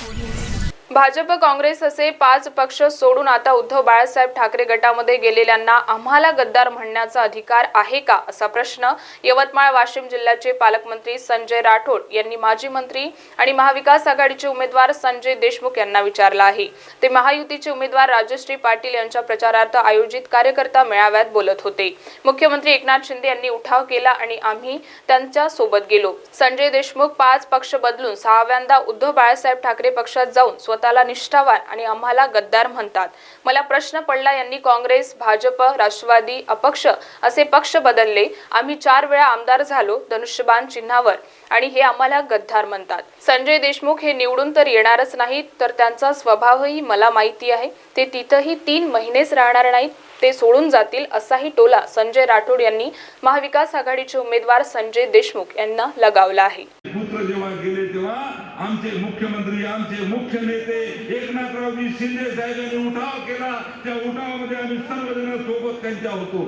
Audio. Bhajap Congress असे पाच पक्ष सोडून आता उद्धव बाळासाहेब ठाकरे गटामध्ये गेलेल्यांना आम्हाला गद्दार म्हणण्याचा अधिकार आहे का असा प्रश्न यवतमाळ वाशिम जिल्ह्याचे पालकमंत्री संजय राठोड यांनी माजी मंत्री आणि महाविकास आघाडीचे उमेदवार संजय देशमुख यांना विचारला आहे. ते महायुतीचे उमेदवार राजश्री पाटील यांच्या प्रचारार्थ आयोजित कार्यकर्ता मेळाव्यात बोलत होते. मुख्यमंत्री एकनाथ शिंदे यांनी उठाव केला आणि आम्ही त्यांच्यासोबत गेलो. संजय देशमुख पाच पक्ष बदलून सहाव्यांदा उद्धव बाळासाहेब ठाकरे पक्षात जाऊन स्वतःला निष्ठावान आणि आम्हाला गद्दार म्हणतात. मला प्रश्न पडला यांनी काँग्रेस भाजप राष्ट्रवादी अपक्ष असे पक्ष बदलले. आम्ही चार वेळा आमदार झालो धनुष्यबाण चिन्हावर. आणि हे आम्हाला गद्दार म्हणतात. संजय देशमुख हे निवडून तर येणारच नाहीत तर त्यांचा स्वभावही मला माहिती आहे. ते तिथंही तीन महिनेच राहणार नाहीत. ते सोडून जातील असाही टोला संजय राठोड यांनी महाविकास आघाडीचे उमेदवार संजय देशमुख यांना लगावला आहे. पुत्र जेव्हा गेले तेव्हा आमचे मुख्यमंत्री आमचे मुख्य नेते एकनाथरावजी शिंदे साहेबांनी उठाव केला. त्या उठावामध्ये आम्ही सर्वजण सोबत त्यांच्या होतो.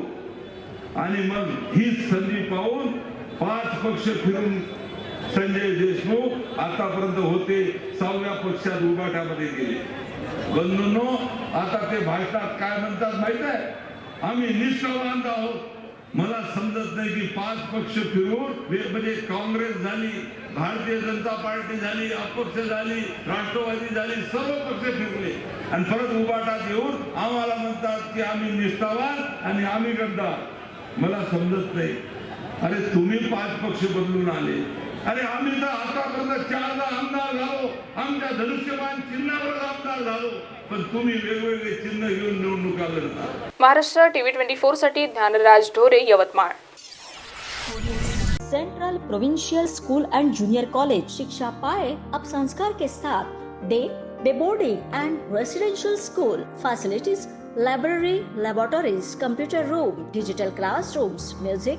आणि मग ही संधी पाहून पाच पक्ष फिरून संजय देशमुख आतापर्यंत होते सहाव्या पक्षात उभाट्यामध्ये गेले. बंधूंनो आता ते भाषणात काय म्हणतात माहीत आहे? आम्ही निष्ठावान आहोत. मला समजत नाही की पाच पक्ष फिरून म्हणजे काँग्रेस झाली भारतीय जनता पार्टी झाली अपक्ष झाली राष्ट्रवादी झाली सर्व पक्ष फिरले. आणि परत उभाटात येऊन आम्हाला म्हणतात की आम्ही निष्ठावान आणि आम्ही गद्दार. मला समजत नाही. अरे तुम्ही पाच पक्ष बदलून आले. अरे आम्ही तर आतापर्यंत चारदा आमदार झालो. आमच्या धनुष्यबाण चिन्हावर आमदार झालो. पण तुम्ही वेगवेगळे चिन्ह घेऊन निवडणुका लढता. Maharashtra TV twenty फोरसाठी Dnyanraj Dhore Yavatmal. Central provincial school and junior college शिक्षा पाए अब संस्कार के साथ day day boarding and residential school facilities library laboratories computer room digital classrooms music